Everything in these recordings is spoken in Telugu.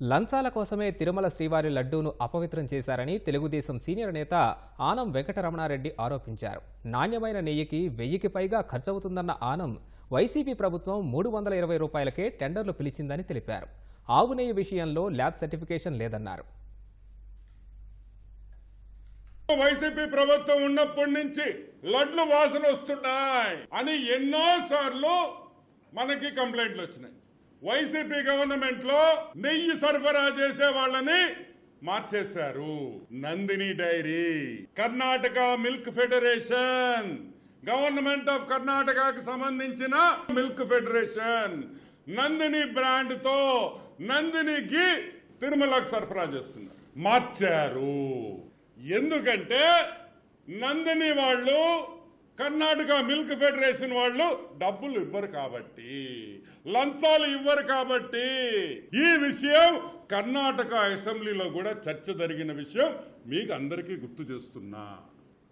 లంచాల కోసమే తిరుమల శ్రీవారి లడ్డూను అపవిత్రం చేశారని తెలుగుదేశం సీనియర్ నేత ఆనం వెంకటరమణారెడ్డి ఆరోపించారు. నాణ్యమైన నెయ్యికి వెయ్యికి పైగా ఖర్చవుతుందన్న ఆనం వైసీపీ ప్రభుత్వం మూడు వందల ఇరవై రూపాయలకే టెండర్లు పిలిచిందని తెలిపారు. ఆవు నెయ్యి విషయంలో ల్యాబ్ సర్టిఫికేషన్ లేదన్నారు. వైసీపీ ప్రభుత్వం ఉన్నప్పటి నుంచి లడ్లు వాసన వస్తున్నాయి అని ఎన్నో సార్లు మనకి కంప్లైంట్లు వచ్చినాయి. వైసీపీ గవర్నమెంట్లో నెయ్యి సరఫరా చేసే వాళ్ళని మార్చేశారు. Nandini dairy Karnataka milk federation government of కర్ణాటకకి సంబంధించిన మిల్క్ ఫెడరేషన్ నందిని బ్రాండ్తో నందినికి తిరుమలకు సరఫరా చేస్తున్నారు. మార్చారు. ఎందుకంటే నందిని వాళ్ళు కర్ణాటక మిల్క్ ఫెడరేషన్ వాళ్ళు డబ్బులు ఇవ్వరు కాబట్టి లంచాలు ఇవ్వరు కాబట్టి ఈ విషయం కర్ణాటక అసెంబ్లీలో కూడా చర్చ జరిగిన విషయం మీకు అందరికీ గుర్తు చేస్తున్నా.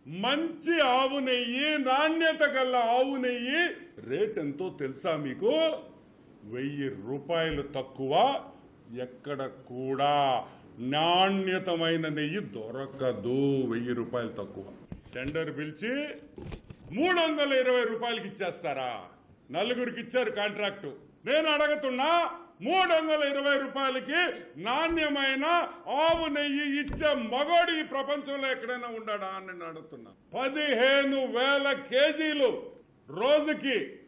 మంచి ఆవు నెయ్యి నాణ్యత గల ఆవు నెయ్యి రేట్ ఎంతో తెలుసా మీకు? వెయ్యి రూపాయలు తక్కువ ఎక్కడ కూడా నాణ్యతమైన నెయ్యి దొరకదు వెయ్యి రూపాయలు తక్కువ. టెండర్ పిలిచి మూడు వందల ఇరవై రూపాయలకి ఇచ్చేస్తారా నలుగురికి ఇచ్చారు కాంట్రాక్టు. నేను అడుగుతున్నా మూడు వందల ఇరవై రూపాయలకి నాణ్యమైన ఆవు నెయ్యి ఇచ్చే మగోడు ఈ ప్రపంచంలో ఎక్కడైనా ఉండడా అని నేను అడుగుతున్నా. పదిహేను వేల కేజీలు రోజుకి.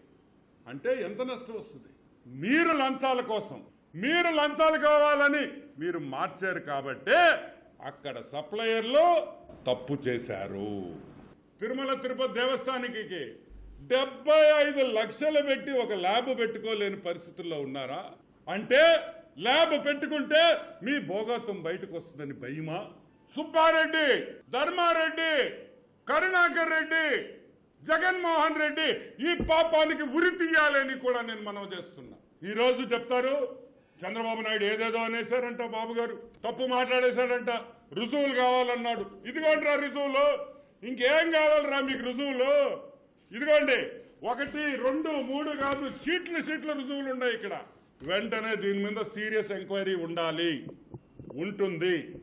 అంటే ఎంత నష్టం వస్తుంది? మీరు లంచాల కోసం. మీరు లంచాలు కావాలని మీరు మార్చారు కాబట్టే అక్కడ సప్లయర్లు తప్పు చేశారు. తిరుమల తిరుపతి దేవస్థానానికి డెబ్బై ఐదు లక్షలు పెట్టి ఒక ల్యాబ్ పెట్టుకోలేని పరిస్థితుల్లో ఉన్నారా? అంటే ల్యాబ్ పెట్టుకుంటే మీ భోగత్వం బయటకు వస్తుందని భయమా? సుబ్బారెడ్డి ధర్మారెడ్డి కరుణాకర్ రెడ్డి జగన్మోహన్ రెడ్డి ఈ పాపానికి ఉరి తీయాలని కూడా నేను మనం చేస్తున్నా. ఈ రోజు చెప్తారు చంద్రబాబు నాయుడు ఏదేదో అనేశారంట బాబు గారు తప్పు మాట్లాడేశారంట రుజువులు కావాలన్నాడు. ఇదిగోంట్రా రుజువులు. ఇంకేం కావాలరా మీకు రుజువులు? ఇదిగోండి ఒకటి రెండు మూడు కాదు సీట్లు సీట్ల రుజువులు ఉన్నాయి ఇక్కడ. వెంటనే దీని మీద సీరియస్ ఎంక్వైరీ ఉండాలి. ఉంటుంది.